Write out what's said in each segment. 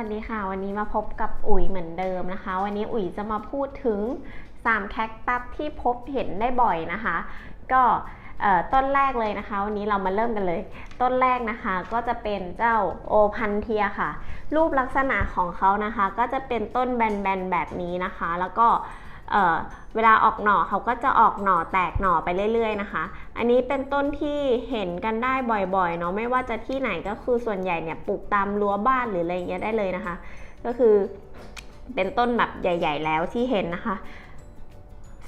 วัสดีค่ะ วันนี้มาพบกับอุ๋ยเหมือนเดิมนะคะ วันนี้อุ๋ยจะมาพูดถึง3แคคตัสที่พบเห็นได้บ่อยนะคะ ก็ต้นแรกเลยนะคะ วันนี้เรามาเริ่มกันเลย ต้นแรกนะคะก็จะเป็นเจ้าโอพันเทียค่ะ รูปลักษณะของเขานะคะ ก็จะเป็นต้นแบนๆแบบนี้นะคะ แล้วก็ เเวลาออกหน่อเขาก็จะออกหน่อแตกหน่อไปเรื่อยๆนะคะ อันนี้เป็นต้นที่เห็นกันได้บ่อยๆเนาะไม่ว่าจะที่ไหนก็คือส่วนใหญ่เนี่ยปลูกตามรั้วบ้านหรืออะไรเงี้ยได้เลยนะคะ ก็คือเป็นต้นแบบใหญ่ ๆ แล้วที่เห็นนะคะ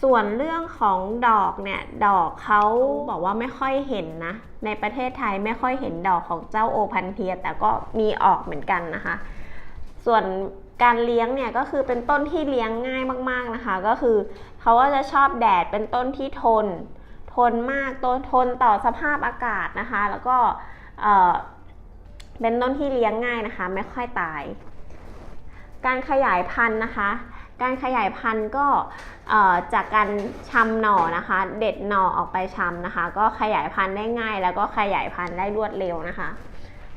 ส่วนเรื่องของดอกเนี่ยดอกเขาบอกว่าไม่ค่อยเห็นนะ ในประเทศไทยไม่ค่อยเห็นดอกของเจ้าโอพันเทีย แต่ก็มีออกเหมือนกันนะคะ ส่วน การเลี้ยงเนี่ยก็คือเป็นต้นที่เลี้ยงง่ายมากๆนะคะ ก็คือเขาก็จะชอบแดดเป็นต้นที่ทน ทนมากต้นทนต่อสภาพอากาศนะคะ แล้วก็เอ่อเป็นต้นที่เลี้ยงง่ายนะคะ ไม่ค่อยตาย การขยายพันธุ์นะคะ การขยายพันธุ์ก็จากการชำหน่อนะคะ เด็ดหน่อออกไปชำนะคะ ก็ขยายพันธุ์ได้ง่าย แล้วก็ขยายพันธุ์ได้รวดเร็วนะคะ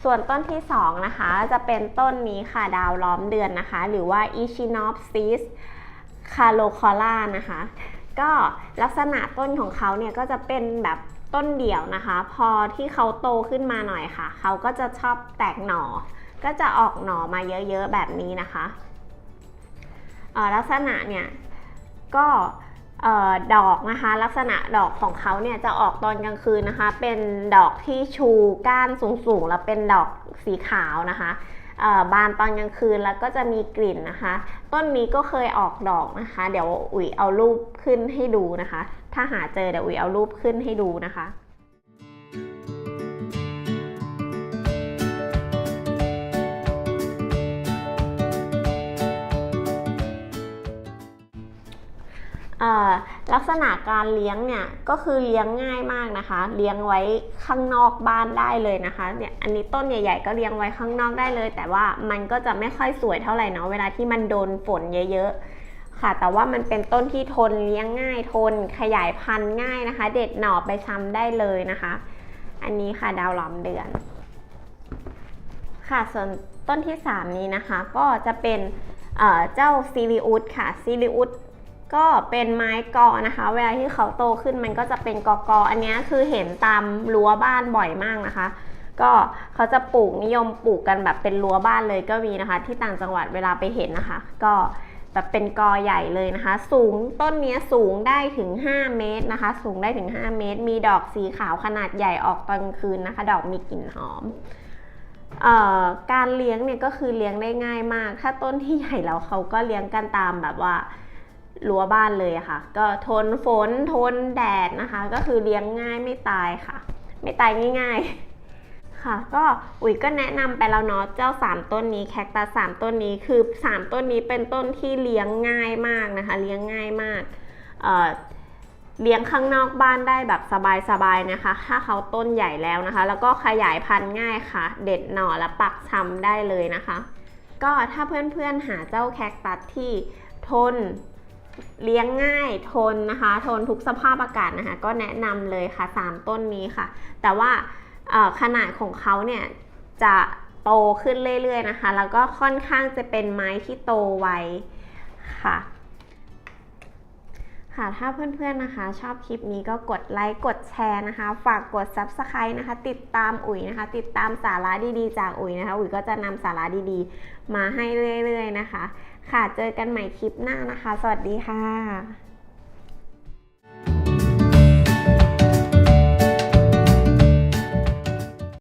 ส่วนต้นที่ 2 นะคะ จะเป็นต้นนี้ค่ะดาวล้อมเดือนนะคะ หรือว่า Echinopsis c a l o c o l a นะคะ ก็ลักษณะต้นของเขาเนี่ยก็จะเป็นแบบต้นเดี่ยวนะคะ พอที่เขาโตขึ้นมาหน่อยค่ะ เขาก็จะชอบแตกหน่อ ก็จะออกหน่อมาเยอะๆแบบนี้นะคะลักษณะเนี่ยก็ ออดอกนะคะ ลักษณะดอกของเขาเนี่ยจะออกตอนกลางคืนนะคะ เป็นดอกที่ชูก้านสูงๆ แล้วเป็นดอกสีขาวนะคะบานตอนกลางคืนแล้วก็จะมีกลิ่นนะคะ ต้นนี้ก็เคยออกดอกนะคะ เดี๋ยวอุ๋ยเอารูปขึ้นให้ดูนะคะ ถ้าหาเจอเดี๋ยวอุ๋ยเอารูปขึ้นให้ดูนะคะ ลักษณะการเลี้ยงเนี่ยก็คือเลี้ยงง่ายมากนะคะ เลี้ยงไว้ข้างนอกบ้านได้เลยนะคะเนี่ยอันนี้ต้นใหญ่ๆก็เลี้ยงไว้ข้างนอกได้เลย แต่ว่ามันก็จะไม่ค่อยสวยเท่าไหร่เนาะเวลาที่มันโดนฝนเยอะๆค่ะ แต่ว่ามันเป็นต้นที่ทนเลี้ยงง่ายทนขยายพันธุ์ง่ายนะคะ เด็ดหน่อไปชำได้เลยนะคะ อันนี้ค่ะดาวล้อมเดือน ค่ะส่วนต้นที่ 3 นี้นะคะ ก็จะเป็นเอ่อเจ้าซีริอุสค่ะซีริอุส ก็เป็นไม้กอนะคะ เวลาที่เขาโตขึ้นมันก็จะเป็นกอกออันนี้คือเห็นตามรั้วบ้านบ่อยมากนะคะ ก็เขาจะปลูกนิยมปลูกกันแบบเป็นรั้วบ้านเลยก็มีนะคะ ที่ต่างจังหวัดเวลาไปเห็นนะคะ ก็แบบเป็นกอใหญ่เลยนะคะ สูงต้นเนี้ยสูงได้ถึง 5 เมตรนะคะ สูงได้ถึง 5 เมตร มีดอกสีขาวขนาดใหญ่ออกตอนคืนนะคะ ดอกมีกลิ่นหอมออการเลี้ยงเนี่ยก็คือเลี้ยงได้ง่ายมาก ถ้าต้นที่ใหญ่แล้วเขาก็เลี้ยงกันตามแบบว่า รั้วบ้านเลยค่ะ ก็ทนฝนทนแดดนะคะ ก็คือเลี้ยงง่ายไม่ตายค่ะ ไม่ตายง่ายๆ ค่ะ ก็อุ๋ยก็แนะนำไปแล้วเนาะเจ้า 3 ต้นนี้แคคตัส3ต้นนี้คือ 3 ต้นนี้เป็นต้นที่เลี้ยงง่ายมากนะคะ เลี้ยงง่ายมากเอ่อเลี้ยงข้างนอกบ้านได้แบบสบายๆนะคะ ถ้าเขาต้นใหญ่แล้วนะคะ แล้วก็ขยายพันธุ์ง่ายค่ะ เด็ดหน่อและปักชำได้เลยนะคะ ก็ถ้าเพื่อนๆหาเจ้าแคคตัสที่ทน เลี้ยงง่ายทนนะคะ ทนทุกสภาพอากาศนะคะ ก็แนะนำเลยค่ะ 3 ต้นนี้ค่ะ แต่ว่าขนาดของเขาเนี่ยจะโตขึ้นเรื่อยๆนะคะ แล้วก็ค่อนข้างจะเป็นไม้ที่โตไวค่ะค่ะถ้าเพื่อนๆนะคะ ชอบคลิปนี้ก็กดไลค์กดแชร์นะคะ ฝากกด Subscribe นะคะ ติดตามอุ๋ยนะคะ ติดตามสาระดีๆ จากอุ๋ยนะคะ อุ๋ยก็จะนำสาระดีๆ มาให้เรื่อยๆนะคะ ค่ะ เจอกันใหม่คลิปหน้านะคะ สวัสดีค่ะ